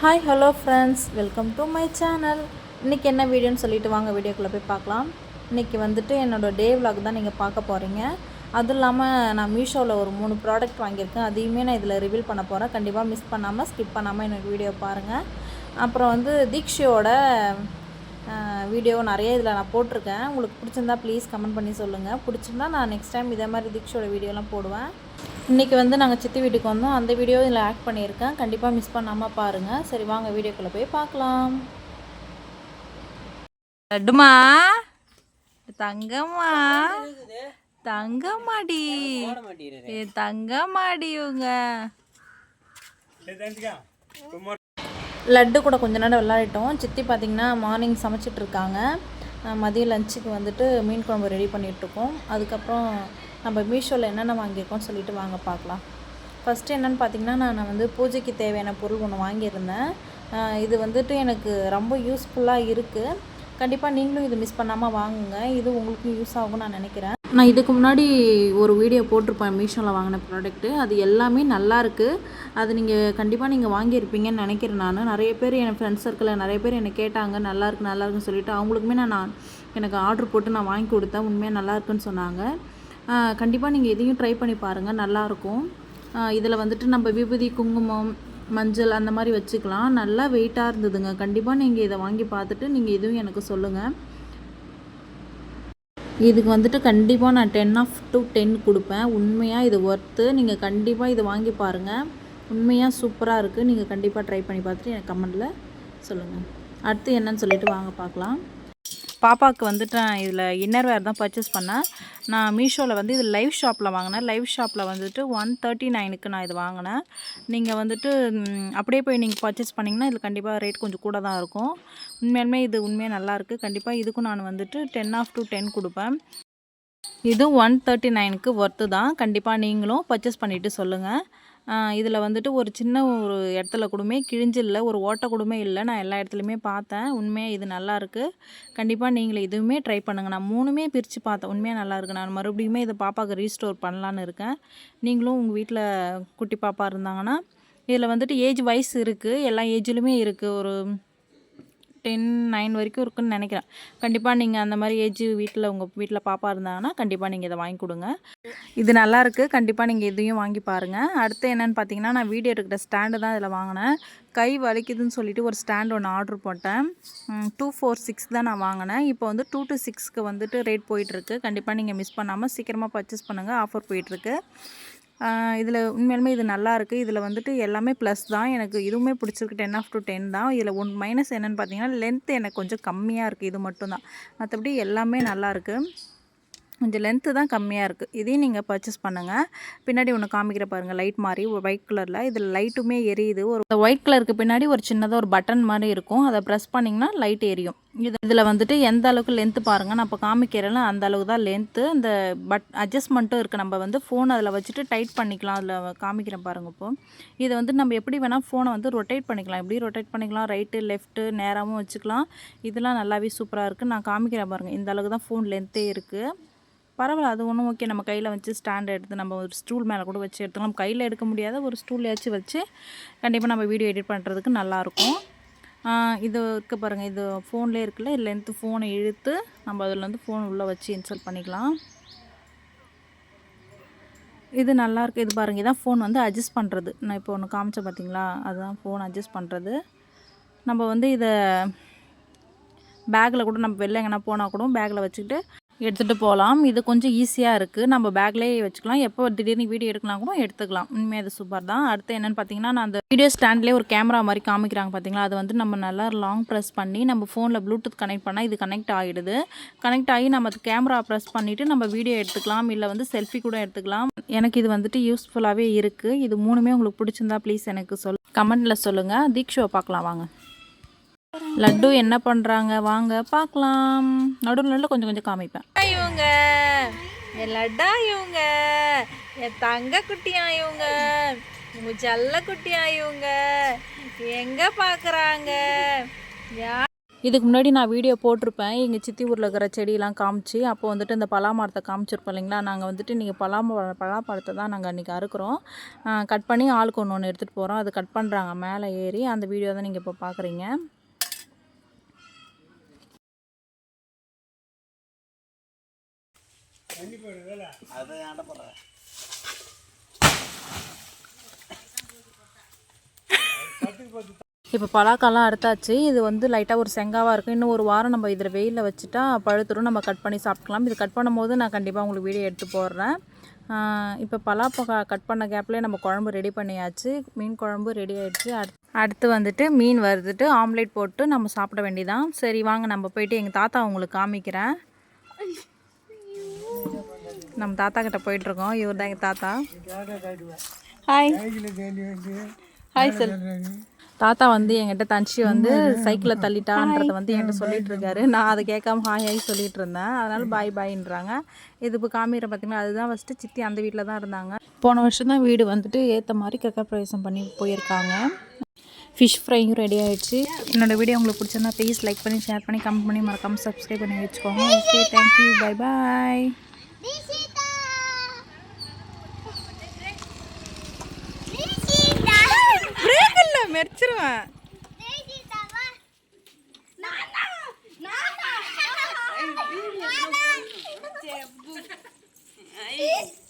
Hi hello friends welcome to my channel இன்றைக்கி என்ன வீடியோன்னு சொல்லிட்டு வாங்க வீடியோக்குள்ளே போய் பார்க்கலாம். இன்றைக்கி வந்துட்டு என்னோடய டே விலாக் தான் நீங்கள் பார்க்க போகிறீங்க அதுவும் இல்லாமல் நான் மீஷோவில் ஒரு மூணு ப்ராடக்ட் வாங்கியிருக்கேன். அதையுமே நான் இதில் ரிவீல் பண்ண போகிறேன் கண்டிப்பாக மிஸ் பண்ணாமல் ஸ்கிப் பண்ணாமல் எனக்கு வீடியோ பாருங்கள் அப்புறம் வந்து தீக்ஷியோட வீடியோ நிறைய இதில் நான் போட்டிருக்கேன். உங்களுக்கு பிடிச்சிருந்தா ப்ளீஸ் கமெண்ட் பண்ணி சொல்லுங்கள் பிடிச்சிருந்தா நான் நெக்ஸ்ட் டைம் இதே மாதிரி தீக்ஷோட வீடியோலாம் போடுவேன். இன்றைக்கி வந்து நாங்கள் சித்தி வீட்டுக்கு வந்தோம். அந்த வீடியோ இதில் ஆட் பண்ணியிருக்கேன். கண்டிப்பாக மிஸ் பண்ணாமல் பாருங்கள் சரி வாங்க வீடியோக்குள்ளே போய் பார்க்கலாம். லட்டுமா தங்கம்மா தங்கம்மாடி. ஏ தங்கம்மாடி இவங்க. லட்டு கூட கொஞ்ச நேரம் விளையாடிட்டோம். சித்தி பார்த்திங்கன்னா மார்னிங் சமைச்சிட்டு இருக்காங்க. அஹ் மதியம் லஞ்சுக்கு வந்துட்டு மீன் குழம்பு ரெடி பண்ணிகிட்ருக்கோம் அதுக்கப்புறம் நம்ம மீஷோவில் என்னென்ன வாங்கியிருக்கோம்னு சொல்லிட்டு வாங்க பார்க்கலாம். ஃபஸ்ட்டு என்னென்னு பார்த்தீங்கன்னா நான் வந்து பூஜைக்கு தேவையான பொருள் ஒன்று வாங்கியிருந்தேன். இது வந்துட்டு எனக்கு ரொம்ப யூஸ்ஃபுல்லாக இருக்குது கண்டிப்பாக நீங்களும் இது மிஸ் பண்ணாமல் வாங்குங்க. இது உங்களுக்கும் யூஸ் ஆகும் நான் நினைக்கிறேன். நான் இதுக்கு முன்னாடி ஒரு வீடியோ போட்டிருப்பேன் மீஷோவில் வாங்கின ப்ராடக்ட்டு அது எல்லாமே நல்லா இருக்குது அது நீங்கள் கண்டிப்பாக நீங்கள் வாங்கியிருப்பீங்கன்னு நினைக்கிறேன் நான். நிறைய பேர் என் ஃப்ரெண்ட்ஸ் சர்க்கிளில் நிறைய பேர் என்னை கேட்டாங்க நல்லா இருக்கு நல்லா இருக்குன்னு சொல்லிட்டு. அவங்களுக்குமே நான் நான் எனக்கு ஆர்டர் போட்டு நான் வாங்கி கொடுத்தேன். உண்மையாக நல்லா இருக்குன்னு சொன்னாங்க. கண்டிப்பாக நீங்கள் இதையும் ட்ரை பண்ணி பாருங்கள் நல்லாயிருக்கும் இதில் வந்துட்டு நம்ம விபூதி குங்குமம் மஞ்சள் அந்த மாதிரி வச்சுக்கலாம். நல்லா வெயிட்டாக இருந்ததுங்க. கண்டிப்பாக நீங்கள் இதை வாங்கி பார்த்துட்டு நீங்கள் இதுவும் எனக்கு சொல்லுங்கள் இதுக்கு வந்துட்டு கண்டிப்பாக நான் டென் ஆஃப் டு டென் கொடுப்பேன். உண்மையாக இது ஒர்த்து நீங்கள் கண்டிப்பாக இதை வாங்கி பாருங்கள் உண்மையாக சூப்பராக இருக்குது நீங்கள் கண்டிப்பாக ட்ரை பண்ணி பார்த்துட்டு எனக்கு கமெண்டில் சொல்லுங்கள் அடுத்து என்னன்னு சொல்லிட்டு வாங்க பார்க்கலாம். பாப்பாவுக்கு வந்துட்டு நான் இதில் இன்னர் வேர் தான் பர்ச்சேஸ் பண்ணேன். நான் மீஷோவில் வந்து இது லைவ் ஷாப்பில் வாங்கினேன். லைவ் ஷாப்பில் வந்துட்டு ஒன் தேர்ட்டி நைனுக்கு நான் இது வாங்கினேன். நீங்கள் வந்துட்டு அப்படியே போய் நீங்கள் பர்ச்சேஸ் பண்ணிங்கன்னா இதில் கண்டிப்பாக ரேட் கொஞ்சம் கூட தான் இருக்கும். உண்மையாலுமே இது உண்மையாக நல்லாயிருக்கு கண்டிப்பாக இதுக்கும் நான் வந்துட்டு டென் ஆஃப் டு டென் கொடுப்பேன். இது ஒன் தேர்ட்டி நைனுக்கு ஒர்த்து தான். கண்டிப்பாக நீங்களும் பர்ச்சேஸ் பண்ணிவிட்டு சொல்லுங்கள் இதில் வந்துட்டு ஒரு சின்ன ஒரு இடத்துல கூடமே கிழிஞ்சு இல்லை ஒரு ஓட்டை கூடமே இல்லை. நான் எல்லா இடத்துலையுமே பார்த்தேன். உண்மையாக இது நல்லாயிருக்கு கண்டிப்பாக நீங்கள் இதுவுமே ட்ரை பண்ணுங்கள் நான் மூணுமே பிரித்து பார்த்தேன். உண்மையாக நல்லாயிருக்கு நான் மறுபடியுமே இதை பாப்பாவுக்கு ரீஸ்டோர் பண்ணலான்னு இருக்கேன். நீங்களும் உங்கள் வீட்டில் குட்டி பாப்பா இருந்தாங்கன்னா இதில் வந்துட்டு ஏஜ் வைஸ் இருக்குது எல்லா ஏஜ்லையுமே இருக்குது ஒரு டென் நைன் வரைக்கும் இருக்குன்னு நினைக்கிறேன். கண்டிப்பாக நீங்கள் அந்த மாதிரி ஏஜ் வீட்டில் உங்கள் வீட்டில் பாப்பா இருந்தாங்கன்னா கண்டிப்பாக நீங்கள் இதை வாங்கி கொடுங்க. இது நல்லாயிருக்கு கண்டிப்பாக நீங்கள் இதையும் வாங்கி பாருங்கள் அடுத்து என்னென்னு பார்த்தீங்கன்னா நான் வீடியோ எடுக்கிற ஸ்டாண்டு தான் இதில் வாங்கினேன். கை வலிக்குதுன்னு சொல்லிட்டு ஒரு ஸ்டாண்ட் ஒன்று ஆர்டர் போட்டேன். டூ ஃபோர் சிக்ஸ் தான் நான் வாங்கினேன். இப்போ வந்து டூ டு சிக்ஸ்க்கு வந்துட்டு ரேட் போயிட்டுருக்கு கண்டிப்பாக நீங்கள் மிஸ் பண்ணாமல் சீக்கிரமாக பர்ச்சேஸ் பண்ணுங்கள் ஆஃபர் போயிட்டுருக்கு இதில் உண்மையிலுமே இது நல்லா இருக்குது இதில் வந்துட்டு எல்லாமே ப்ளஸ் தான். எனக்கு இதுவுமே பிடிச்சிருக்கு. டென் ஆஃப் டு டென் தான். இதில் ஒன் மைனஸ் என்னென்னு பார்த்தீங்கன்னா லென்த் எனக்கு கொஞ்சம் கம்மியாக இருக்குது இது மட்டும்தான் மற்றபடி எல்லாமே நல்லா இருக்குது கொஞ்சம் லென்த்து தான் கம்மியாக இருக்குது இதையும் நீங்கள் பர்ச்சேஸ் பண்ணுங்கள் பின்னாடி ஒன்று காமிக்கிற பாருங்கள் லைட் மாதிரி ஒரு ஒயிட் கலரில் இதில் லைட்டுமே எரியுது. ஒரு ஒயிட் கலருக்கு பின்னாடி ஒரு சின்னதாக ஒரு பட்டன் மாதிரி இருக்கும். அதை ப்ரெஸ் பண்ணிங்கன்னா லைட் எரியும். இது இதில் வந்துட்டு எந்த அளவுக்கு லென்த்து பாருங்கள் நான் இப்போ காமிக்கிறேன்னா அந்த அளவுக்கு தான் லென்த்து அந்த பட் அட்ஜஸ்ட்மெண்ட்டும் இருக்குது நம்ம வந்து ஃபோன் அதில் வச்சுட்டு டைட் பண்ணிக்கலாம். அதில் காமிக்கிறேன் பாருங்கள் இப்போ. இதை வந்து நம்ம எப்படி வேணால் ஃபோனை வந்து ரொட்டேட் பண்ணிக்கலாம். எப்படி ரொட்டேட் பண்ணிக்கலாம்? ரைட்டு லெஃப்ட்டு நேராகவும் வச்சுக்கலாம். இதெல்லாம் நல்லாவே சூப்பராக இருக்குது நான் காமிக்கிறேன் பாருங்கள் இந்த அளவுக்கு தான் ஃபோன் லென்த்தே இருக்குது பரவாயில்ல அது ஒன்றும் ஓகே நம்ம கையில் வச்சு ஸ்டாண்ட் எடுத்து நம்ம ஒரு ஸ்டூல் மேலே கூட வச்சு எடுத்துக்கலாம். நம்ம கையில் எடுக்க முடியாத ஒரு ஸ்டூல்லையாச்சும் வச்சு கண்டிப்பாக நம்ம வீடியோ எடிட் பண்ணுறதுக்கு நல்லாயிருக்கும். இது இருக்க பாருங்கள் இது ஃபோன்லேயே இருக்குல்ல லென்த்து ஃபோனை இழுத்து நம்ம அதில் வந்து ஃபோன் உள்ளே வச்சு இன்ஸ்டால் பண்ணிக்கலாம். இது நல்லாயிருக்கு. இது பாருங்கள் இதான் ஃபோன் வந்து அட்ஜஸ்ட் பண்ணுறது நான் இப்போ ஒன்று காமிச்சேன் பார்த்தீங்களா அதுதான் ஃபோன் அட்ஜஸ்ட் பண்ணுறது நம்ம வந்து இதை பேக்கில் கூட நம்ம வெளில எங்கன்னா போனால் கூட பேக்கில் வச்சுக்கிட்டு எடுத்துகிட்டு போகலாம் இது கொஞ்சம் ஈஸியாக இருக்குது நம்ம பேக்லேயே வச்சுக்கலாம். எப்போ திடீர்னு வீடியோ எடுக்கலாம் கூட எடுத்துக்கலாம். உண்மையாக அது சூப்பர் தான். அடுத்து என்னென்னு பார்த்தீங்கன்னா நான் அந்த வீடியோ ஸ்டாண்ட்லேயே ஒரு கேமரா மாதிரி காமிக்கிறாங்க பார்த்தீங்களா அது வந்து நம்ம நல்லா லாங் ப்ரெஸ் பண்ணி நம்ம ஃபோனில் ப்ளூடூத் கனெக்ட் பண்ணால் இது கனெக்ட் ஆகிடுது கனெக்ட் ஆகி நம்ம அது கேமரா ப்ரெஸ் பண்ணிவிட்டு நம்ம வீடியோ எடுத்துக்கலாம். இல்லை வந்து செல்ஃபி கூட எடுத்துக்கலாம். எனக்கு இது வந்துட்டு யூஸ்ஃபுல்லாகவே இருக்குது இது மூணுமே உங்களுக்கு பிடிச்சிருந்தா ப்ளீஸ் எனக்கு சொல் கமெண்ட்டில் சொல்லுங்கள் தீக்ஷுவை பார்க்கலாம் வாங்க. லட்டு என்ன பண்ணுறாங்க வாங்க பார்க்கலாம். நடுவில் நடுவில் கொஞ்சம் கொஞ்சம் காமிப்பேன். இவங்க. என் லட்டா இவங்க. என் தங்க குட்டியா இவங்க. உங்க செல்ல குட்டியா இவங்க. எங்க பார்க்குறாங்க இதுக்கு முன்னாடி நான் வீடியோ போட்டிருப்பேன். எங்கள் சித்தி ஊரில் இருக்கிற செடியெலாம் காமிச்சு அப்போ வந்துட்டு இந்த பலா மரத்தை காமிச்சிருப்போம் இல்லைங்களா? நாங்கள் வந்துட்டு இன்றைக்கி பலா ம- பலாப்பழத்தை தான் நாங்கள் இன்றைக்கி அறுக்கிறோம். கட் பண்ணி ஆளுக்கு ஒன்று ஒன்று எடுத்துகிட்டு போகிறோம் அது கட் பண்ணுறாங்க மேலே ஏறி அந்த வீடியோ தான் நீங்கள் இப்போ பார்க்குறீங்க இப்போ பலாக்காலாம் அறுத்தாச்சு. இது வந்து லைட்டாக ஒரு செங்காவாக இருக்கும். இன்னும் ஒரு வாரம் நம்ம இதில் வெயிலில் வச்சுட்டா பழுத்துரும். நம்ம கட் பண்ணி சாப்பிட்லாம் இது கட் பண்ணும்போது நான் கண்டிப்பாக உங்களுக்கு வீடியோ எடுத்து போடுறேன். இப்போ பலாப்பழம் கட் பண்ண கேப்லேயே நம்ம குழம்பு ரெடி பண்ணியாச்சு. மீன் குழம்பு ரெடி ஆகிடுச்சு அடுத்து வந்துட்டு மீன் வறுத்துட்டு ஆம்லேட் போட்டு நம்ம சாப்பிட வேண்டியதான் சரி வாங்க நம்ம போயிட்டு எங்கள் தாத்தா உங்களுக்கு காமிக்கிறேன். நம்ம தாத்தா கிட்ட போயிட்டுருக்கோம். இவர் தான் எங்கள் தாத்தா. ஹாய் ஹாய் சார் தாத்தா வந்து என்கிட்ட தனிச்சு வந்து சைக்கிளை தள்ளிட்டான்றதை வந்து என்கிட்ட சொல்லிட்டு இருக்காரு நான் அதை கேட்காம ஹாய் ஹாய் சொல்லிட்டு இருந்தேன் அதனால பாய் பாயின்றாங்க இது இப்போ காமிக்கிற பார்த்தீங்கன்னா அதுதான் ஃபஸ்ட்டு சித்தி அந்த வீட்டில் தான் இருந்தாங்க. போன வருஷம் தான் வீடு வந்துட்டு ஏற்ற மாதிரி கிரக பிரவேசம் பண்ணி போயிருக்காங்க. ஃபிஷ் ஃப்ரையும் ரெடி ஆயிடுச்சு. என்னோட வீடியோ உங்களுக்கு பிடிச்சிருந்தா ப்ளீஸ் லைக் பண்ணி ஷேர் பண்ணி கமெண்ட் பண்ணி மறக்காமல் சப்ஸ்கிரைப் பண்ணி வச்சுக்கோங்க. Okay thank you bye bye break